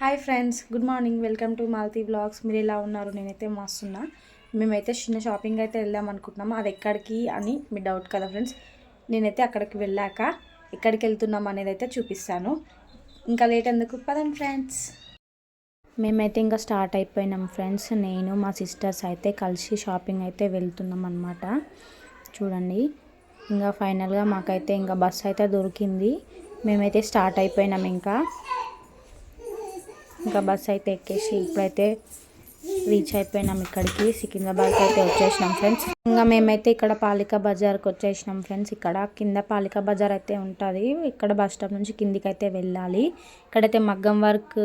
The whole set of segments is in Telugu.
Hi friends good morning welcome to Malti blogs మీరు ఎలా ఉన్నారు? నేనైతే మస్తున్నా. మేమైతే చిన్న షాపింగ్ అయితే వెళ్దాం అనుకుంటున్నాము అది ఎక్కడికి అని మీ డౌట్ కదా ఫ్రెండ్స్ నేనైతే అక్కడికి వెళ్ళాక ఎక్కడికి వెళ్తున్నాం అనేది అయితే చూపిస్తాను. ఇంకా లేట్ ఎందుకు? పదండి ఫ్రెండ్స్ మేమైతే ఇంకా స్టార్ట్ అయిపోయినాం ఫ్రెండ్స్ నేను మా సిస్టర్స్ అయితే కలిసి షాపింగ్ అయితే వెళ్తున్నాం అనమాట చూడండి. ఇంకా ఫైనల్గా మాకైతే ఇంకా బస్సు అయితే దొరికింది. మేమైతే స్టార్ట్ అయిపోయినాం ఇంకా. ఇంకా బస్సు అయితే ఎక్కేసి ఇప్పుడైతే రీచ్ అయిపోయినాం ఇక్కడికి. సికింద్రాబాద్కి అయితే వచ్చేసినాం ఫ్రెండ్స్ ఇంకా మేమైతే ఇక్కడ పాలిక బజార్కి వచ్చేసినాం ఫ్రెండ్స్ ఇక్కడ కింద పాలిక బజార్ అయితే ఉంటుంది. ఇక్కడ బస్ స్టాప్ నుంచి కిందికి అయితే వెళ్ళాలి. ఇక్కడైతే మగ్గం వర్క్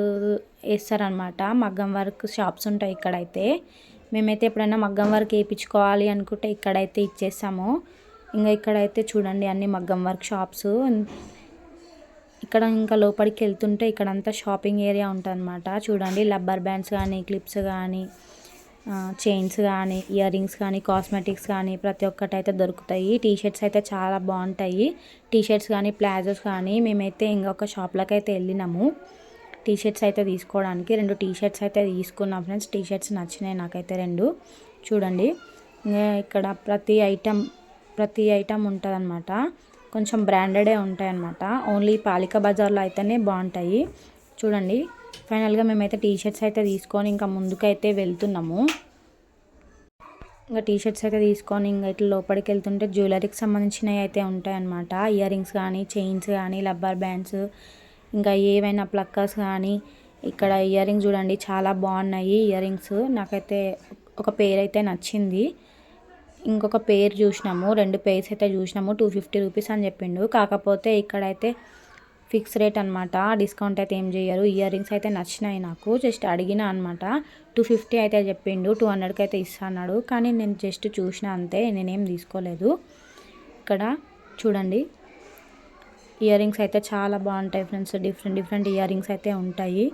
వేస్తారనమాట మగ్గం వర్క్ షాప్స్ ఉంటాయి ఇక్కడైతే. మేమైతే ఎప్పుడైనా మగ్గం వర్క్ వేయించుకోవాలి అనుకుంటే ఇక్కడైతే ఇచ్చేసాము ఇంకా ఇక్కడైతే చూడండి అన్ని మగ్గం వర్క్ షాప్స్ ఇక్కడ ఇంకా లోపలికి వెళ్తుంటే ఇక్కడంతా షాపింగ్ ఏరియా ఉంటుందన్నమాట. చూడండి రబ్బర్ బ్యాండ్స్ కానీ క్లిప్స్ కానీ చైన్స్ కానీ ఇయర్ రింగ్స్ కానీ కాస్మెటిక్స్ కానీ ప్రతి ఒక్కటి అయితే దొరుకుతాయి. టీ షర్ట్స్ అయితే చాలా బాగుంటాయి. టీ షర్ట్స్ కానీ ప్లాజోస్ కానీ మేమైతే ఇంకొక షాప్లోకి అయితే వెళ్ళినాము. టీ షర్ట్స్ అయితే తీసుకోవడానికి రెండు టీ షర్ట్స్ అయితే తీసుకున్నాం ఫ్రెండ్స్. టీ షర్ట్స్ నచ్చినాయి నాకైతే రెండు. చూడండి ఇక్కడ ప్రతి ఐటెం ప్రతి ఐటెం ఉంటుంది కొంచెం బ్రాండెడే ఉంటాయి అన్నమాట ఓన్లీ పాలిక బజార్లో అయితేనే బాగుంటాయి. చూడండి ఫైనల్గా మేమైతే టీ షర్ట్స్ అయితే తీసుకొని ఇంకా ముందుకైతే వెళ్తున్నాము. ఇంకా టీ షర్ట్స్ అయితే తీసుకొని ఇంకా ఇట్లా లోపలికి వెళ్తుంటే జ్యువెలరీకి సంబంధించినవి అయితే ఉంటాయన్నమాట. ఇయర్ రింగ్స్ కానీ చైన్స్ కానీ రబ్బర్ బ్యాండ్స్ ఇంకా ఏవైనా ప్లక్కర్స్ కానీ. ఇక్కడ ఇయర్ రింగ్స్ చూడండి చాలా బాగున్నాయి ఇయర్ రింగ్స్ నాకైతే ఒక పేరు అయితే నచ్చింది. ఇంకొక పేరు చూసినాము రెండు పేర్స్ అయితే చూసినాము టూ ఫిఫ్టీ రూపీస్ అని చెప్పిండు. కాకపోతే ఇక్కడైతే ఫిక్స్ రేట్ అనమాట డిస్కౌంట్ అయితే ఏం చేయరు ఇయర్ రింగ్స్ అయితే నచ్చినాయి నాకు. జస్ట్ అడిగిన అనమాట టూ ఫిఫ్టీ అయితే చెప్పిండు. టూ హండ్రెడ్కి అయితే ఇస్తాడు కానీ నేను జస్ట్ చూసిన అంతే. నేనేం తీసుకోలేదు. ఇక్కడ చూడండి. ఇయర్ రింగ్స్ అయితే చాలా బాగుంటాయి friends. Different different earrings అయితే ఉంటాయి.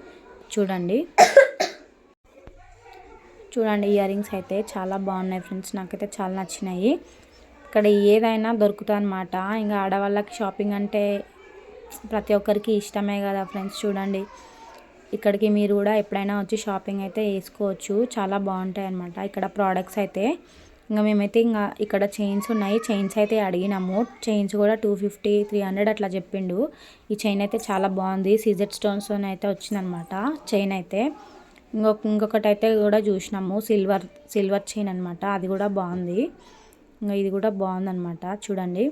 చూడండి. చూడండి ఇయర్ రింగ్స్ అయితే చాలా బాగున్నాయి ఫ్రెండ్స్. నాకైతే చాలా నచ్చినాయి. ఇక్కడ ఏదైనా దొరుకుతాయి అనమాట ఇంకా ఆడవాళ్ళకి షాపింగ్ అంటే ప్రతి ఒక్కరికి ఇష్టమే కదా ఫ్రెండ్స్ చూడండి. ఇక్కడికి మీరు కూడా ఎప్పుడైనా వచ్చి షాపింగ్ అయితే వేసుకోవచ్చు. చాలా బాగుంటాయి అనమాట ఇక్కడ ప్రోడక్ట్స్ అయితే. ఇంకా మేమైతే ఇంకా ఇక్కడ చైన్స్ ఉన్నాయి. చైన్స్ అయితే అడిగినాము. చైన్స్ కూడా టూ ఫిఫ్టీ త్రీ హండ్రెడ్ అట్లా చెప్పిండు. ఈ చైన్ అయితే చాలా బాగుంది. సీజెడ్ స్టోన్స్తో అయితే వచ్చిందనమాట చైన్ అయితే. ఇంకొక ఇంకొకటి అయితే కూడా చూసినాము. సిల్వర్ సిల్వర్ చైన్ అనమాట అది కూడా బాగుంది. ఇంకా ఇది కూడా బాగుందనమాట చూడండి.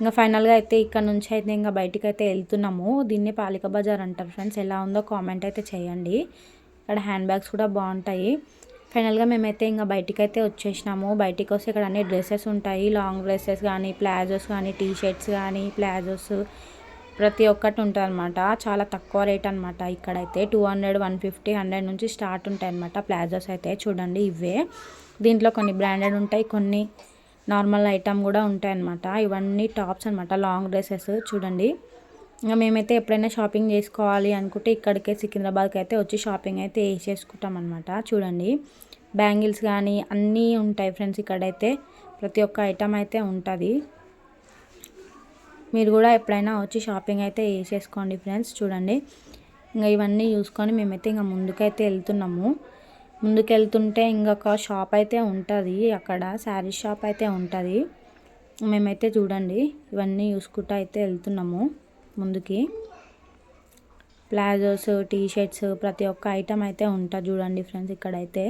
ఇంకా ఫైనల్గా అయితే ఇక్కడ నుంచి అయితే ఇంకా బయటికి అయితే వెళ్తున్నాము. దీన్ని పాలిక బజార్ అంటారు ఫ్రెండ్స్. ఎలా ఉందో కామెంట్ అయితే చేయండి. ఇక్కడ హ్యాండ్ బ్యాగ్స్ కూడా బాగుంటాయి. ఫైనల్గా మేమైతే ఇంకా బయటికి అయితే వచ్చేసినాము. బయటికి వస్తే ఇక్కడ అన్ని డ్రెస్సెస్ ఉంటాయి. లాంగ్ డ్రెస్సెస్ కానీ ప్లాజోస్ కానీ టీ షర్ట్స్ కానీ ప్లాజోస్ ప్రతి ఒక్కటి ఉంటుంది అనమాట చాలా తక్కువ రేట్ అనమాట ఇక్కడైతే two hundred one fifty hundred నుంచి స్టార్ట్ ఉంటాయి అనమాట ప్లాజోస్ అయితే. చూడండి ఇవే. దీంట్లో కొన్ని బ్రాండెడ్ ఉంటాయి కొన్ని నార్మల్ ఐటమ్ కూడా ఉంటాయి అనమాట ఇవన్నీ టాప్స్ అనమాట లాంగ్ డ్రెస్సెస్. చూడండి. ఇంకా మేమైతే ఎప్పుడైనా షాపింగ్ చేసుకోవాలి అనుకుంటే ఇక్కడికే సికింద్రాబాద్కి అయితే వచ్చి షాపింగ్ అయితే వేసేసుకుంటాం అనమాట చూడండి. బ్యాంగిల్స్ కానీ అన్నీ ఉంటాయి ఫ్రెండ్స్ ఇక్కడైతే ప్రతి ఒక్క ఐటమ్ అయితే ఉంటుంది. మీరు కూడా ఎప్పుడైనా వచ్చి షాపింగ్ అయితే వేసేసుకోండి ఫ్రెండ్స్ చూడండి. ఇంకా ఇవన్నీ చూసుకొని మేమైతే ఇంకా ముందుకైతే వెళ్తున్నాము. ముందుకు వెళ్తుంటే ఇంకొక షాప్ అయితే ఉంటుంది అక్కడ శారీ షాప్ అయితే ఉంటుంది. మేమైతే చూడండి ఇవన్నీ చూసుకుంటూ అయితే వెళ్తున్నాము ముందుకి. ప్లాజోస్ టీ షర్ట్స్ ప్రతి ఒక్క ఐటమ్ అయితే ఉంటుంది చూడండి ఫ్రెండ్స్ ఇక్కడైతే.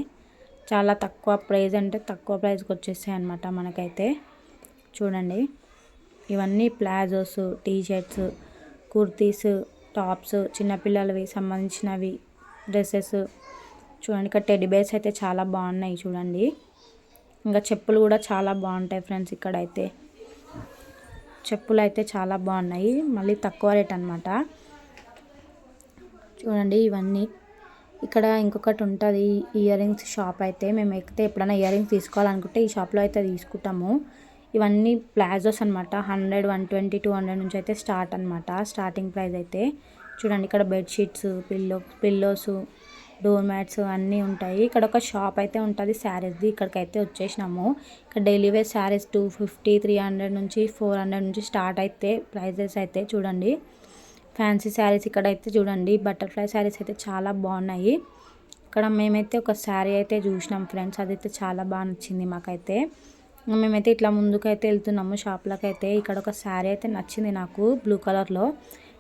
చాలా తక్కువ ప్రైస్ అంటే తక్కువ ప్రైస్కి వచ్చేస్తాయి అనమాట మనకైతే. చూడండి. ఇవన్నీ palazzos T shirts kurtis tops చిన్నపిల్లలవి సంబంధించినవి డ్రెస్సెస్. చూడండి ఇక్కడ టెడ్డీ బేర్స్ అయితే చాలా బాగున్నాయి చూడండి. ఇంకా చెప్పులు కూడా చాలా బాగుంటాయి ఫ్రెండ్స్ ఇక్కడైతే. చెప్పులు అయితే చాలా బాగున్నాయి మళ్ళీ తక్కువ రేట్ అనమాట చూడండి ఇవన్నీ. ఇక్కడ ఇంకొకటి ఉంటుంది ఇయర్ రింగ్స్ షాప్ అయితే. మేము ఎక్కితే ఎప్పుడైనా ఇయర్ రింగ్స్ తీసుకోవాలనుకుంటే ఈ షాప్లో అయితే తీసుకుంటాము. ఇవన్నీ ప్లాజోస్ అనమాట hundred one twenty two hundred నుంచి అయితే స్టార్ట్ అనమాట స్టార్టింగ్ ప్రైస్ అయితే చూడండి ఇక్కడ bedsheets pillow pillows door mats అన్నీ ఉంటాయి. ఇక్కడ ఒక షాప్ అయితే ఉంటుంది శారీస్ది ఇక్కడికైతే వచ్చేసినాము. ఇక్కడ daily wear saris two fifty three hundred నుంచి ఫోర్ హండ్రెడ్ నుంచి స్టార్ట్ అయితే ప్రైజెస్ అయితే చూడండి. ఫ్యాన్సీ శారీస్ ఇక్కడ అయితే చూడండి. బటర్ఫ్లై శారీస్ అయితే చాలా బాగున్నాయి. ఇక్కడ మేమైతే ఒక శారీ అయితే చూసినాం ఫ్రెండ్స్. అదైతే చాలా బాగా నచ్చింది మాకైతే. మేమైతే ఇట్లా ముందుకైతే వెళ్తున్నాము షాప్లోకి అయితే ఇక్కడ ఒక శారీ అయితే నచ్చింది నాకు బ్లూ కలర్లో.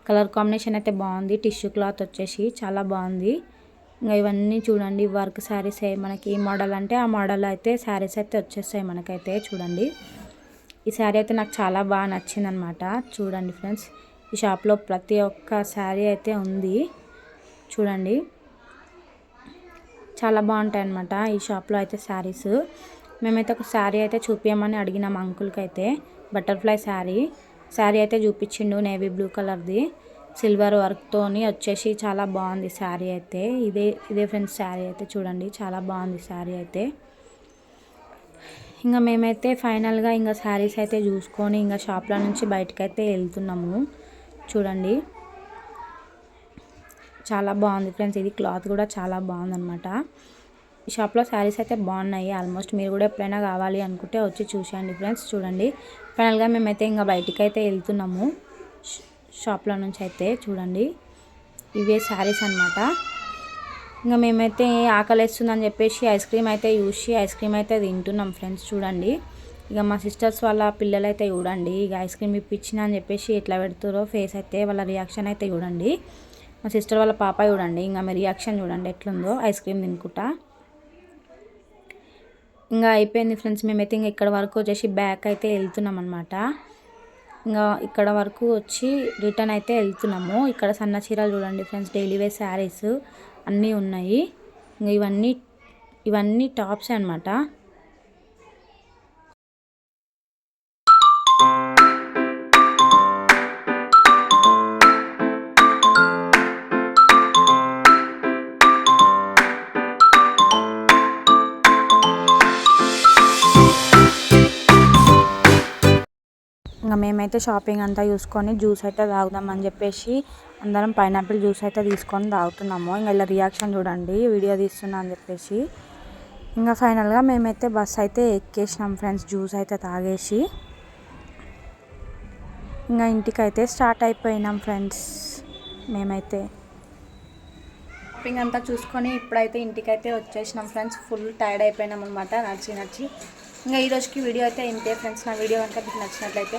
కలర్ కాంబినేషన్ అయితే బాగుంది. టిష్యూ క్లాత్ వచ్చేసి చాలా బాగుంది. ఇంకా ఇవన్నీ చూడండి వర్క్ శారీస్ మనకి ఏ మోడల్ అంటే ఆ మోడల్ అయితే శారీస్ అయితే వచ్చేస్తాయి మనకైతే చూడండి. ఈ శారీ అయితే నాకు చాలా బాగా నచ్చింది అనమాట చూడండి ఫ్రెండ్స్ ఈ షాప్లో ప్రతి ఒక్క శారీ అయితే ఉంది. చూడండి చాలా బాగుంటాయి అన్నమాట ఈ షాప్లో అయితే శారీస్. మేమైతే ఒక శారీ అయితే చూపించమని అడిగినాం అంకుల్కి అయితే బటర్ఫ్లై శారీ. శారీ అయితే చూపించిండు నేవీ బ్లూ కలర్ది. సిల్వర్ వర్క్తోని వచ్చేసి చాలా బాగుంది శారీ అయితే. ఇదే ఇదే ఫ్రెండ్స్ శారీ అయితే చూడండి చాలా బాగుంది శారీ అయితే. ఇంకా మేమైతే ఫైనల్గా ఇంకా శారీస్ అయితే చూసుకొని ఇంకా షాప్లో నుంచి బయటకైతే వెళ్తున్నాము. చూడండి. చాలా బాగుంది ఫ్రెండ్స్ ఇది క్లాత్ కూడా చాలా బాగుందన్నమాట షాప్లో శారీస్ అయితే బాగున్నాయి. ఆల్మోస్ట్ మీరు కూడా ఎప్పుడైనా కావాలి అనుకుంటే వచ్చి చూసేయండి ఫ్రెండ్స్. చూడండి. ఫైనల్గా మేమైతే ఇంకా బయటికి అయితే వెళ్తున్నాము షాప్లో నుంచి అయితే చూడండి. ఇవే శారీస్ అనమాట ఇంకా మేమైతే ఆకలి వేస్తుందని చెప్పేసి ఐస్ క్రీమ్ అయితే చూసి ఐస్ క్రీమ్ అయితే తింటున్నాం ఫ్రెండ్స్. చూడండి. ఇక మా సిస్టర్స్ వాళ్ళ పిల్లలు అయితే చూడండి. ఇక ఐస్ క్రీమ్ ఇప్పించిన అని చెప్పేసి ఎట్లా పెడుతుందో ఫేస్ అయితే వాళ్ళ రియాక్షన్ అయితే చూడండి. మా సిస్టర్ వాళ్ళ పాప చూడండి. ఇంకా మీ రియాక్షన్ చూడండి ఎట్లుందో ఐస్ క్రీమ్ తినుకుంటా. ఇంకా అయిపోయింది ఫ్రెండ్స్. మేమైతే ఇంకా ఇక్కడ వరకు వచ్చేసి బ్యాక్ అయితే వెళ్తున్నాం అనమాట ఇంకా ఇక్కడ వరకు వచ్చి రిటర్న్ అయితే వెళ్తున్నాము. ఇక్కడ సన్న చీరలు చూడండి ఫ్రెండ్స్. డైలీ వేర్ శారీస్ అన్నీ ఉన్నాయి. ఇంకా ఇవన్నీ ఇవన్నీ టాప్స్ అనమాట మేమైతే షాపింగ్ అంతా చూసుకొని జ్యూస్ అయితే తాగుదామని చెప్పేసి అందరం పైనాపిల్ జ్యూస్ అయితే తీసుకొని తాగుతున్నాము. ఇంకా ఇలా రియాక్షన్ చూడండి వీడియో తీస్తున్నా అని చెప్పేసి. ఇంకా ఫైనల్గా మేమైతే బస్ అయితే ఎక్కేసినాం ఫ్రెండ్స్ జ్యూస్ అయితే తాగేసి. ఇంకా ఇంటికైతే స్టార్ట్ అయిపోయినాం ఫ్రెండ్స్ మేమైతే. షాపింగ్ అంతా చూసుకొని ఇప్పుడైతే ఇంటికైతే వచ్చేసినాం ఫ్రెండ్స్ ఫుల్ టైర్డ్ అయిపోయినాం అనమాట నడిచి నడిచి. ఇంకా ఈరోజుకి వీడియో అయితే ఇంతే ఫ్రెండ్స్ నా వీడియో కనుక మీకు నచ్చినట్లయితే